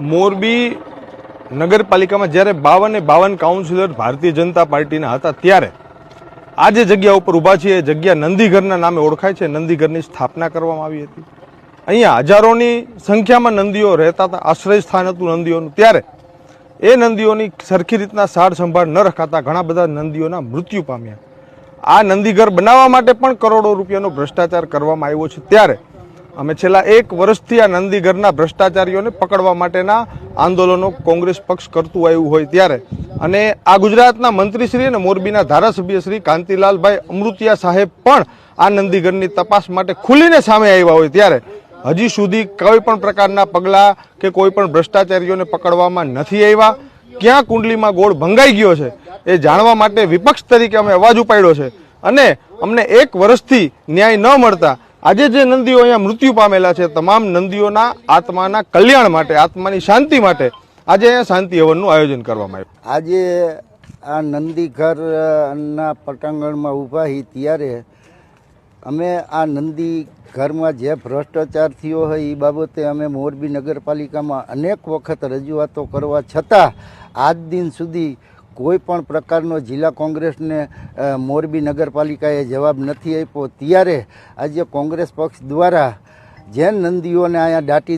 મોરબી નગરપાલિકામાં જ્યારે બાવને બાવન કાઉન્સિલર ભારતીય જનતા પાર્ટીના હતા ત્યારે આ જે જગ્યા ઉપર ઊભા છે એ જગ્યા નંદીઘરના નામે ઓળખાય છે. નંદીઘરની સ્થાપના કરવામાં આવી હતી. અહીંયા હજારોની સંખ્યામાં નંદીઓ રહેતા હતા. આશ્રય સ્થાન હતું નંદીઓનું. ત્યારે એ નંદીઓની સરખી રીતના સાર સંભાળ ન રખાતા ઘણા બધા નંદીઓના મૃત્યુ પામ્યા. આ નંદીઘર બનાવવા માટે પણ કરોડો રૂપિયાનો ભ્રષ્ટાચાર કરવામાં આવ્યો છે. ત્યારે અમે છેલ્લા એક વર્ષથી આ નંદીઘરના ભ્રષ્ટાચારીઓને પકડવા માટેના આંદોલનો કોંગ્રેસ પક્ષ કરતું આવ્યું હોય ત્યારે. અને આ ગુજરાતના મંત્રીશ્રી અને મોરબીના ધારાસભ્ય શ્રી કાંતિલાલભાઈ અમૃતિયા સાહેબ પણ આ નંદીઘરની તપાસ માટે ખુલીને સામે આવ્યા હોય ત્યારે. હજી સુધી કોઈ પણ પ્રકારના પગલાં કે કોઈ પણ ભ્રષ્ટાચારીઓને પકડવામાં નથી આવ્યા. ક્યાં કુંડલીમાં ગોળ ભંગાઈ ગયો છે એ જાણવા માટે વિપક્ષ તરીકે અમે અવાજ ઉપાડ્યો છે. અને અમને એક વર્ષથી ન્યાય ન મળતા આજે જે નંદીઓ અહીંયા મૃત્યુ પામેલા છે, તમામ નંદીઓના આત્માના કલ્યાણ માટે, આત્માની શાંતિ માટે આજે અહીંયા શાંતિ હવનનું આયોજન કરવામાં આવ્યું. આજે આ નંદી ઘરના પટાંગણમાં ઊભા હી ત્યારે અમે આ નંદી ઘરમાં જે ભ્રષ્ટાચાર થયો હોય એ બાબતે અમે મોરબી નગરપાલિકામાં અનેક વખત રજૂઆતો કરવા છતાં આજ દિન સુધી કોઈ પણ પ્રકારનો જિલ્લા કોંગ્રેસને મોરબી નગરપાલિકાએ જવાબ નથી આપ્યો, ત્યારે આજે કોંગ્રેસ પક્ષ દ્વારા જે નંદીઓને અહીંયા દાટી